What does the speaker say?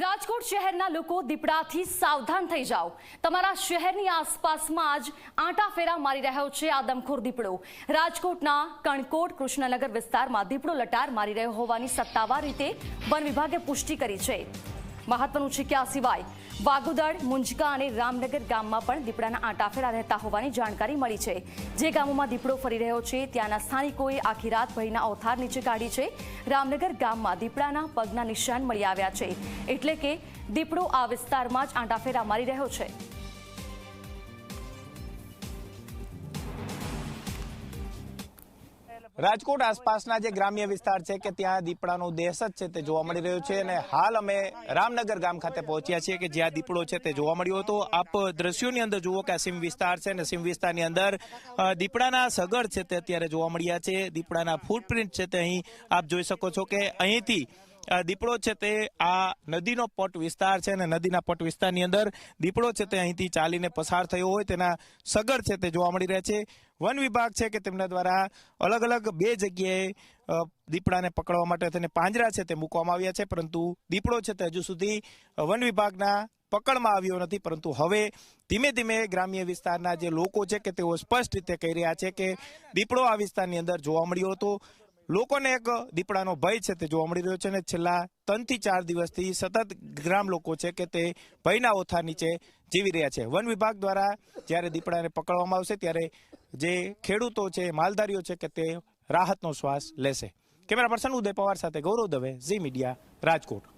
રાજકોટ શહેરના લોકો દીપડાથી સાવધાન થઈ જાઓ. તમારા શહેરની આસપાસમાં જ આંટાફેરા મારી રહ્યો છે આ દમખોર દીપડો. રાજકોટના કણકોટ કૃષ્ણનગર વિસ્તારમાં દીપડો લટાર મારી રહ્યો હોવાની સત્તાવાર રીતે વન વિભાગે પુષ્ટિ કરી છે. મહત્વનું છે કે આ સિવાય વાગુદળ મુંજકા અને રામનગર ગામમાં પણ દીપડાના આંટાફેરા રહેતા હોવાની જાણકારી મળી છે. જે ગામોમાં દીપડો ફરી રહ્યો છે, ત્યાંના સ્થાનિકોએ આખી રાત ભયના અવથાર નીચે કાઢી છે. રામનગર ગામમાં દીપડાના પગના નિશાન મળી આવ્યા છે. એટલે કે દીપડો આ વિસ્તારમાં જ આંટાફેરા મારી રહ્યો છે. રાજકોટ આસપાસના જે ગ્રામ્ય વિસ્તાર છે કે ત્યાં દીપડાનો દેશ જ છે તે જોવા મળી રહ્યો છે અને હાલ અમે રામનગર ગામ ખાતે પહોંચ્યા છીએ કે જ્યાં દીપડો છે તે જોવા મળ્યો હતો. આપ દ્રશ્યોની અંદર જુઓ કે આ સીમ વિસ્તાર છે અને સીમ વિસ્તારની અંદર દીપડાના સગર છે તે અત્યારે જોવા મળ્યા છે. દીપડાના ફૂટપ્રિન્ટ છે તે અહીં આપ જોઈ શકો છો કે અહીંથી દીપડો છે તે આ નદીનો પટ વિસ્તાર છે અને નદીના પટ વિસ્તારની અંદર દીપડો છે તે અહીંથી ચાલીને પસાર થયો હોય તેના સગર છે તે જોવા મળી રહ્યા છે. વન વિભાગ છે કે તેમના દ્વારા અલગ અલગ બે જગ્યાએ દીપડાને પકડવા માટે તેને પાંજરા છે તે મૂકવામાં આવ્યા છે, પરંતુ દીપડો છે તે હજુ સુધી વન વિભાગના પકડમાં આવ્યો નથી, પરંતુ હવે ધીમે ધીમે ગ્રામ્ય વિસ્તારના જે લોકો છે કે તેઓ સ્પષ્ટ રીતે કહી રહ્યા છે કે દીપડો આ વિસ્તારની અંદર જોવા મળ્યો હતો. લોકોને એક દીપડાનો ભય છે તે જોવા મળી રહ્યો છે અને છેલ્લા ત્રણથી ચાર દિવસથી સતત ગ્રામ લોકો છે કે તે ભયના ઓથા નીચે જીવી રહ્યા છે. વન વિભાગ દ્વારા જ્યારે દીપડાને પકડવામાં આવશે ત્યારે જે ખેડૂતો છે, માલધારીઓ છે કે તે રાહતનો શ્વાસ લેશે. કેમેરા પર્સન ઉદય પવાર સાથે ગૌરવ દવે, ઝી મીડિયા, રાજકોટ.